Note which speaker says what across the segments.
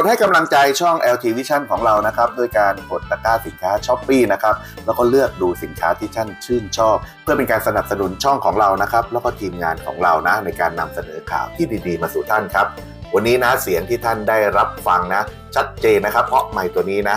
Speaker 1: ดให้กำลังใจช่อง LT Vision ของเรานะครับด้วยการกดตะกร้าสินค้าช้อปปีนะครับแล้วก็เลือกดูสินค้าที่ท่านชื่นชอบ เพื่อเป็นการสนับสนุนช่องของเรานะครับแล้วก็ทีมงานของเรานะในการนำเสนอข่าวที่ดีๆ มาสู่ท่านครับ วันนี้นะเสียงที่ท่านได้รับฟังนะ ชัดเจนนะครับ เพราะไมค์ตัวนี้นะ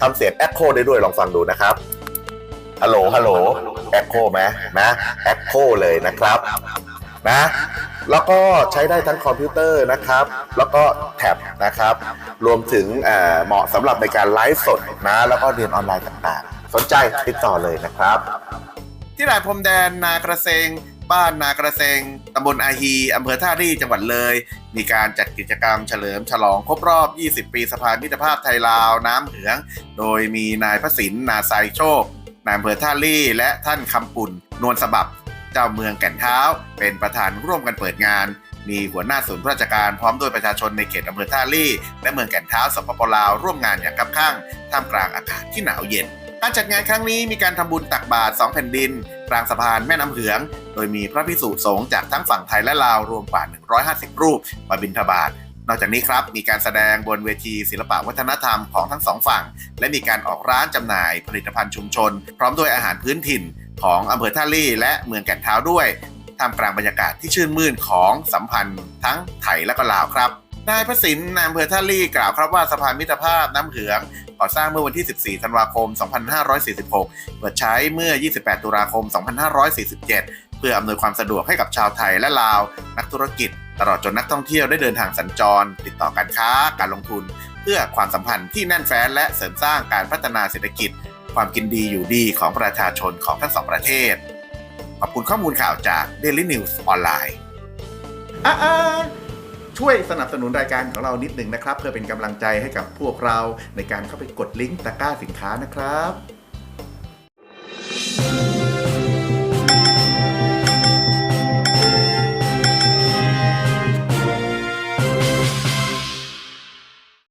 Speaker 1: ทำเสียง Echo ได้ด้วยลองฟังดูนะครับฮัลโหลฮัลโหล Echo ไหมนะ Echo เลยนะครับนะแล้วก็ใช้ได้ทั้งคอมพิวเตอร์นะครับ แล้วก็แท็บนะครับ รวมถึงเอ่อเหมาะสำหรับในการไลฟ์สดนะ แล้วก็เรียนออนไลน์ต่างๆ สนใจติดต่อเลยนะครับ ที่ด่านพรมแดนนากระเซง บ้านนากระเซงตำบลอาฮีอำเภอท่ารี่จังหวัดเลย มีการจัดกิจกรรมเฉลิมฉลองครบรอบ 20 ปีสะพานมิตรภาพไทยลาวน้ำเหือง โดยมีนายพระสินนาไซโชคนายอำเภอท่ารี่และท่านคำปุ่น นวลสบับ เจ้าเมืองแก่นเท้า เป็นประธานร่วมกันเปิดงาน มีหัวหน้าศูนย์ราชการพร้อมด้วยประชาชนในเขตอำเภอท่าลี่ และเมืองแก่นเท้าสปปลาวร่วมงานอย่างคับข้างท่ามกลางอากาศที่หนาวเย็น การจัดงานครั้งนี้มีการทำบุญตักบาตรสองแผ่นดิน กลางสะพานแม่น้ำเหือง โดยมีพระพิสุสงฆ์จากทั้งฝั่งไทยและลาวรวมกว่า 150 รูปมาบิณฑบาตนอกจากนี้ครับมีการแสดงบนเวทีศิลปะวัฒนธรรมของทั้งสองฝั่ง และมีการออกร้านจำหน่ายผลิตภัณฑ์ชุมชน พร้อมด้วยอาหารพื้นถิ่นของอำเภอท่าลี่และเมืองแก่นเท้าด้วยท่ามกลางบรรยากาศที่ชื่นมื่นของสัมพันธ์ทั้งไทยและก็ลาวครับ นายพระสินนายอำเภอท่าลี่กล่าวครับว่าสะพานมิตรภาพน้ำเหืองก่อสร้างเมื่อวันที่ 14 ธันวาคม 2546 เปิดใช้เมื่อ 28 ตุลาคม 2547 เพื่ออำนวยความสะดวกให้กับชาวไทยและลาว นักธุรกิจ ตลอดจนนักท่องเที่ยวได้เดินทางสัญจร ติดต่อการค้า การลงทุน เพื่อความสัมพันธ์ที่แน่นแฟ้นและเสริมสร้างการพัฒนาเศรษฐกิจ ความกินดีอยู่ดีของประชาชนของทั้งสองประเทศ ขอบคุณข้อมูลข่าวจาก Daily News ออนไลน์อ่า ช่วยสนับสนุนรายการของเรานิดหนึ่งนะครับ เพื่อเป็นกำลังใจให้กับพวกเราในการเข้าไปกดลิงก์ตะกร้าสินค้านะครับ